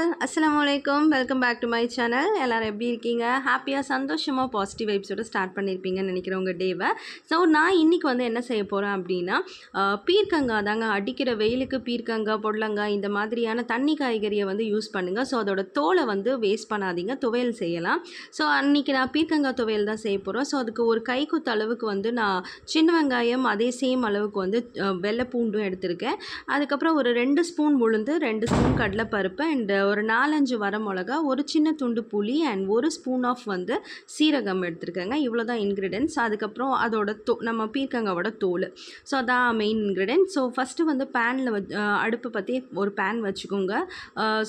All அஸ்லாம் வலைக்கம் welcome back to my channel எல்லோரும் எப்படி இருக்கீங்க? ஹாப்பியாக சந்தோஷமாக பாசிட்டிவ் வைப்ஸோட ஸ்டார்ட் பண்ணியிருப்பீங்கன்னு நினைக்கிறேன் உங்கள் டேவை ஸோ நான் இன்றைக்கி வந்து என்ன செய்ய போகிறேன் அப்படின்னா ஆஹ், பீர்க்கங்காய் தாங்க. அடிக்கிற வெயிலுக்கு பீர்க்கங்காய் பொடலங்காய் இந்த மாதிரியான தண்ணி காய்கறியை வந்து யூஸ் பண்ணுங்கள் ஸோ அதோட தோலை வந்து வேஸ்ட் பண்ணாதீங்க. துவையல் செய்யலாம். ஸோ அன்றைக்கி நான் பீர்க்கங்காய் துவையல் தான் செய்ய போகிறோம் ஸோ அதுக்கு ஒரு கைக்குத்து அளவுக்கு வந்து நான் சின்ன வெங்காயம் அதே சேம் அளவுக்கு வந்து வெள்ளை பூண்டும் எடுத்திருக்கேன். அதுக்கப்புறம் ஒரு ரெண்டு ஸ்பூன் உளுந்து ரெண்டு ஸ்பூன் கடலைப்பருப்பு அண்ட் ஒரு நாலஞ்சு வர மிளகா ஒரு சின்ன துண்டு புளி அண்ட் ஒரு ஸ்பூன் ஆஃப் வந்து சீரகம் எடுத்துருக்கேங்க. இவ்வளோ தான் இன்க்ரீடியன்ஸ் அதுக்கப்புறம் அதோட தோ நம்ம பீர்க்கங்காவோட தோல். ஸோ அதான் மெயின் இன்க்ரீடியன்ட் ஸோ ஃபஸ்ட்டு வந்து பேனில் வச் அடுப்பை பற்றி ஒரு பேன் வச்சுக்கோங்க.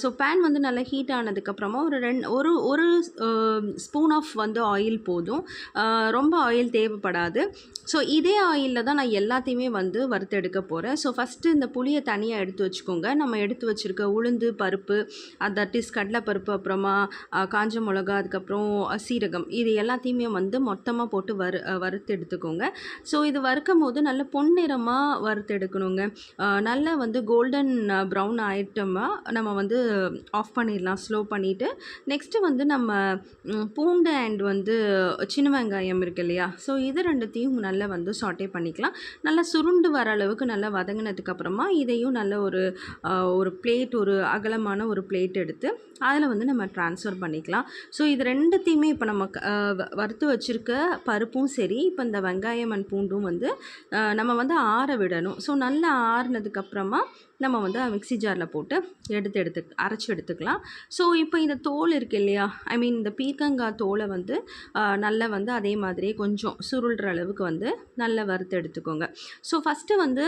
ஸோ பேன் வந்து நல்லா ஹீட் ஆனதுக்கப்புறமா ஒரு ரெண்டு ஒரு ஒரு ஸ்பூன் ஆஃப் வந்து ஆயில் போதும். ரொம்ப ஆயில் தேவைப்படாது. ஸோ இதே ஆயிலில் தான் நான் எல்லாத்தையுமே வந்து வறுத்தெடுக்க போகிறேன் ஸோ ஃபஸ்ட்டு இந்த புளியை தனியாக எடுத்து வச்சுக்கோங்க. நம்ம எடுத்து வச்சுருக்க உளுந்து பருப்பு தட் இஸ் கடலைப்பருப்பு அப்புறமா காஞ்ச மிளகா அதுக்கப்புறம் சீரகம் இது எல்லாத்தையுமே வந்து மொத்தமாக போட்டு வறு வறுத்து எடுத்துக்கோங்க. ஸோ இது வறுக்கும் போது நல்ல பொன்னிறமாக வறுத்து எடுக்கணுங்க. நல்லா நல்ல வந்து கோல்டன் ப்ரௌன் ஆயிட்டமாக நம்ம வந்து ஆஃப் பண்ணிடலாம் ஸ்லோ பண்ணிவிட்டு நெக்ஸ்ட்டு வந்து நம்ம பூண்டு அண்ட் வந்து சின்ன வெங்காயம் இருக்கு இல்லையா? ஸோ இது ரெண்டுத்தையும் நல்லா வந்து சாட்டே பண்ணிக்கலாம். நல்லா சுருண்டு வர அளவுக்கு நல்லா வதங்கினதுக்கப்புறமா இதையும் நல்ல ஒரு ஒரு பிளேட் ஒரு அகலமான ஒரு பிளேட் எடுத்து அதில் வந்து நம்ம ட்ரான்ஸ்ஃபர் பண்ணிக்கலாம். ஸோ இது ரெண்டுத்தையுமே இப்போ நம்ம வ- வறுத்து வச்சுருக்க பருப்பும் சரி இப்போ இந்த வெங்காயம் அண்ட் பூண்டும் வந்து நம்ம வந்து ஆற விடணும். ஸோ நல்லா ஆறுனதுக்கப்புறமா நம்ம வந்து மிக்ஸி ஜாரில் போட்டு எடுத்து எடுத்து அரைச்சி எடுத்துக்கலாம். ஸோ இப்போ இந்த தோல் இருக்கு இல்லையா? ஐ மீன் இந்த பீர்க்கங்காய் தோலை வந்து நல்லா வந்து அதே மாதிரியே கொஞ்சம் சுருள்ற அளவுக்கு வந்து நல்லா வறுத்து எடுத்துக்கோங்க. ஸோ ஃபஸ்ட்டு வந்து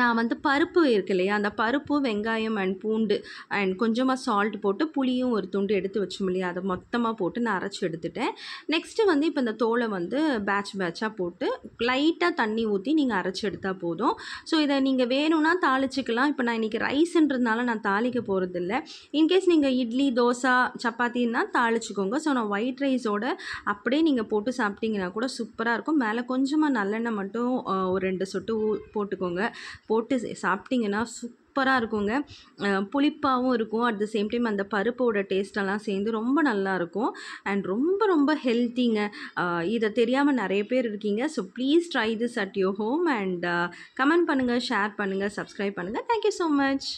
நான் வந்து பருப்பு இருக்கு இல்லையா அந்த பருப்பு வெங்காயம் அண்ட் பூண்டு அண்ட் கொஞ்சமாக சால்ட் போட்டு புளியும் ஒரு துண்டு எடுத்து வச்சோம் இல்லையா அதை மொத்தமாக போட்டு நான் அரைச்சி எடுத்துட்டேன். நெக்ஸ்ட்டு வந்து இப்போ இந்த தோலை வந்து பேட்ச் பேட்சாக போட்டு லைட்டாக தண்ணி ஊற்றி நீங்கள் அரைச்சி எடுத்தால் போதும். ஸோ இதை நீங்கள் வேணும்னா தாளிச்சிக்கலாம். இப்போ நான் இன்றைக்கி ரைஸ்ன்றதுனால நான் தாளிக்க போகிறதில்ல இன்கேஸ் நீங்கள் இட்லி தோசை சப்பாத்தின்னா தாளிச்சிக்கோங்க. ஸோ நான் ஒயிட் ரைஸோட அப்படியே நீங்கள் போட்டு சாப்பிட்டீங்கன்னா கூட சூப்பராக இருக்கும். மேலே கொஞ்சமாக நல்லெண்ணெய் மட்டும் ஒரு ரெண்டு சொட்டு ஊ போட்டுக்கோங்க. போட்டு சாப்பிட்டிங்கன்னா சூப்பராக இருக்குங்க. புளிப்பாகவும் இருக்கும். அட் த சேம் டைம் அந்த பருப்போட டேஸ்டெல்லாம் சேர்ந்து ரொம்ப நல்லா இருக்கும். அண்ட் ரொம்ப ரொம்ப ஹெல்த்திங்க இதை தெரியாமல் நிறைய பேர் இருக்கீங்க. So please try this at your home and comment பண்ணுங்கள் ஷேர் பண்ணுங்கள் சப்ஸ்கிரைப் பண்ணுங்கள் தேங்க்யூ ஸோ மச்